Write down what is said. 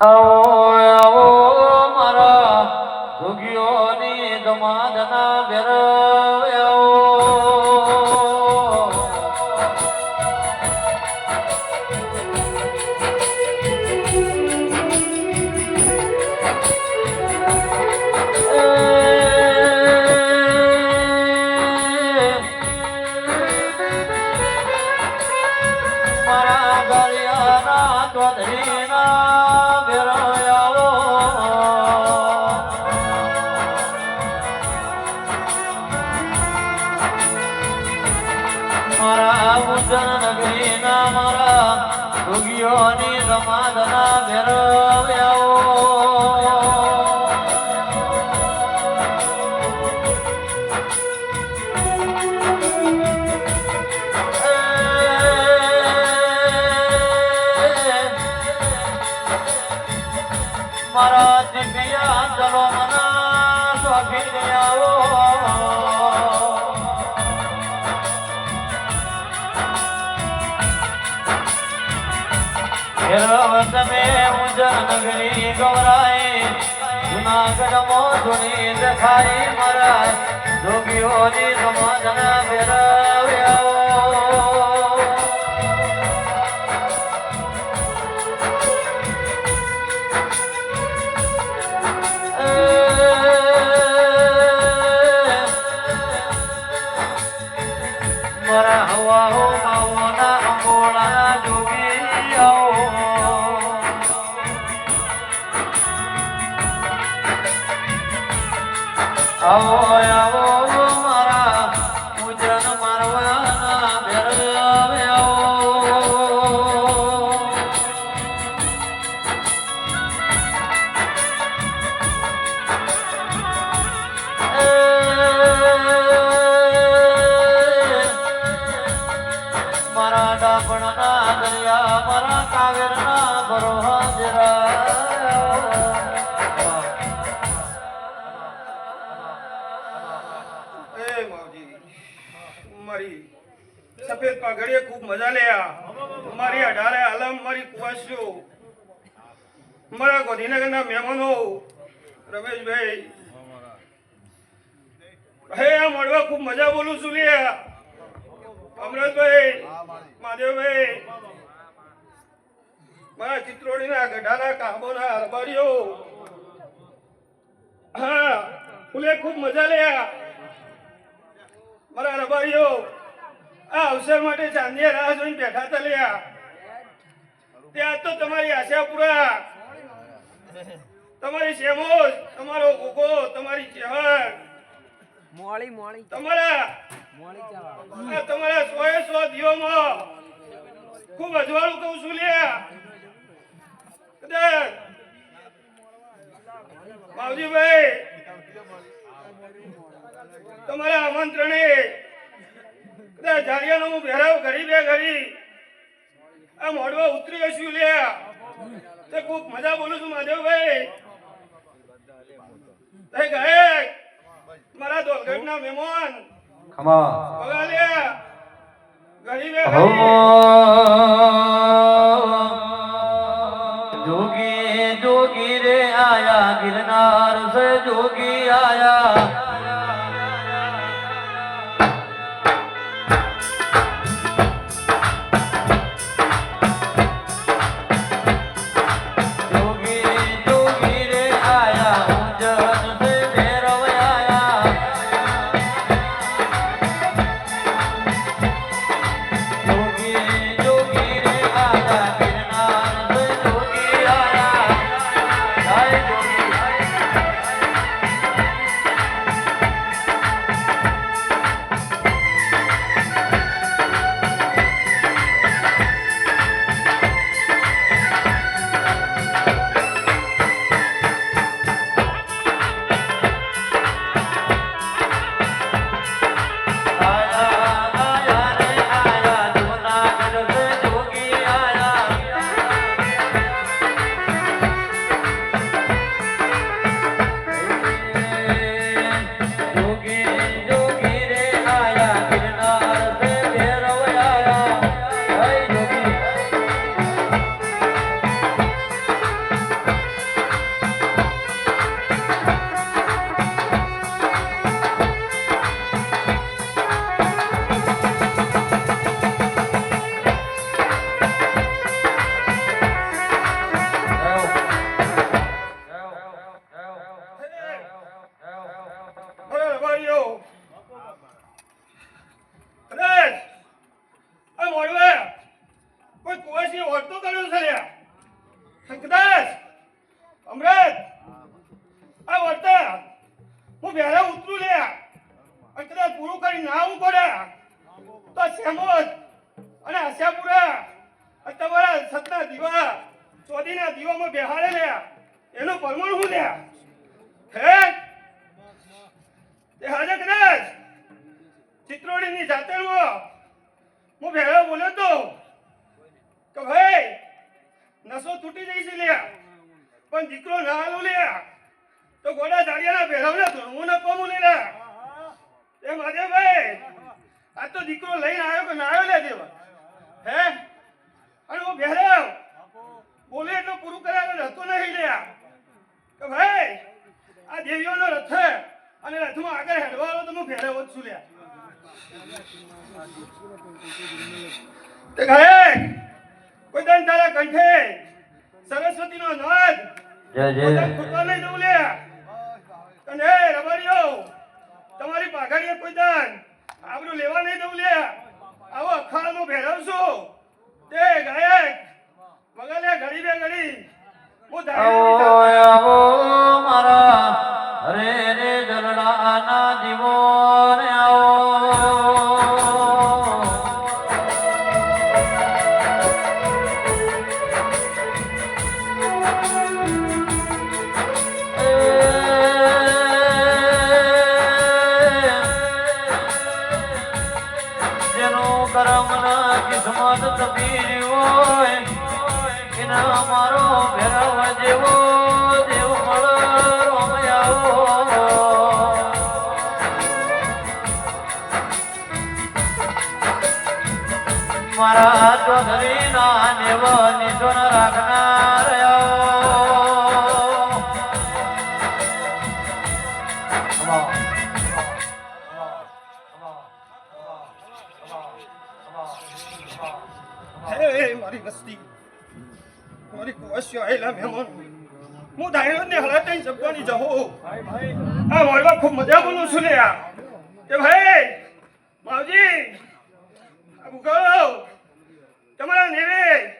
આવો મારા પૂજન નગરી ના મારા ભોગીઓની સમાધના ઘેર ફેરવ તમે ઉજ્જન નગરી ગૌરાય જુનાગઢ મોધુની દેખાઈ મારા જોગીઓની સમાધાન ફેરવ્યા મારા હવા હો માવોના અંગોળા મારા સફેદ પાઘડીએ ખૂબ મજા લેયા મારી અઢારે આલમ મારી કુવાસીઓ મારા ગાંધીનગરના મહેમાનો રમેશભાઈ હે આ મળવા ખૂબ મજા બોલું છું લ્યા. અમરતભાઈ મહાદેવભાઈ. મારા ચિત્રોડીના ગઢાના કાંબોના અરબારીઓ. હા ફૂલે ખૂબ મજા લેયા મારા અરબારીઓ આ અવસર માટે ચાંદીયા રાહ જોઈને બેઠા તા લ્યા ત્યાં તો તમારી આશા પૂરા. તમારી શેમોજ તમારો ગોગો તમારી ચહેર. મોળી મોળી. તમારા મોળી તમારા સોએ સો દિવોમાં ખૂબ અજવાળું કહું છું લ્યા માવજીભાઈ તમારા આમંત્રણે કદાચ જાડિયાનો હું ભેરાવ ઘડી બે ઘરી આ મોડવા ઉતરી હશું લ્યા તે ખૂબ મજા બોલું છું માધવભાઈ તે ગાયક મારા દોલગઢના મહેમાન. ખમા બગાલ્યા ઘડી गिरना આવ્યો કદાચ ઉતરું લે અને પૂરું કરી ના હું પડે. અને આશાપુરા અને તમારા સતના દીવા, ચોદીના દીવામાં બેહાડે લ્યા. એનું પરમણ હું લે હે? તે હાજર કદાચ? ચિત્રોડીની જાતરમાં હું ભેળો બોલ્યો તો, કે ભાઈ, નસો તૂટી જઈ છે લ્યા, પણ દીકરો ના હાલો તો ગોડા જાડિયાના ભેરવને ધોળવું ન કોમું લે એ એ માધેભાઈ આ તો દીકરો લઈને આવ્યો કે ના આવ્યો લે દેવા? હે? અને હું ભેરવ બોલે એટલું પૂરું કર્યા વગર હતો નહીં લ્યા. કે ભાઈ, આ દેવીઓનો રથ અને રથમાં આગળ હેડવાળો તો હું ભેરવ છું લ્યા. તે ગાયક કોઈ દન તારા કંઠે સરસ્વતીનો નાદ. જય પોતાને ખૂટવા નહીં દઉં લે અને તમારી પાઘડીએ કોઈ દન આબરૂ લેવા નહીં દઉં લે આવો અખાડામાં ભેરવશો તે ગાયક વગલે ઘડી. બે ઘડી હું ધારી આવો મારા હરે કિસ્મત તપીર હોય, એના મારો ભેરવ જેવો, દેવ મળ રોમયાવો મારા ચૌધરી ના દેવ નિશોન રાખનાર મારી વસ્તી. મારી કુવાસીઓ આયેલા મહેમાન. હું ધાયરો ને હલાટાઈ શબ્દોની જહો આ મળવા ખૂબ મજા બોલું છું લે આ. કે ભાઈ, માવજી, આ તમારા નેવે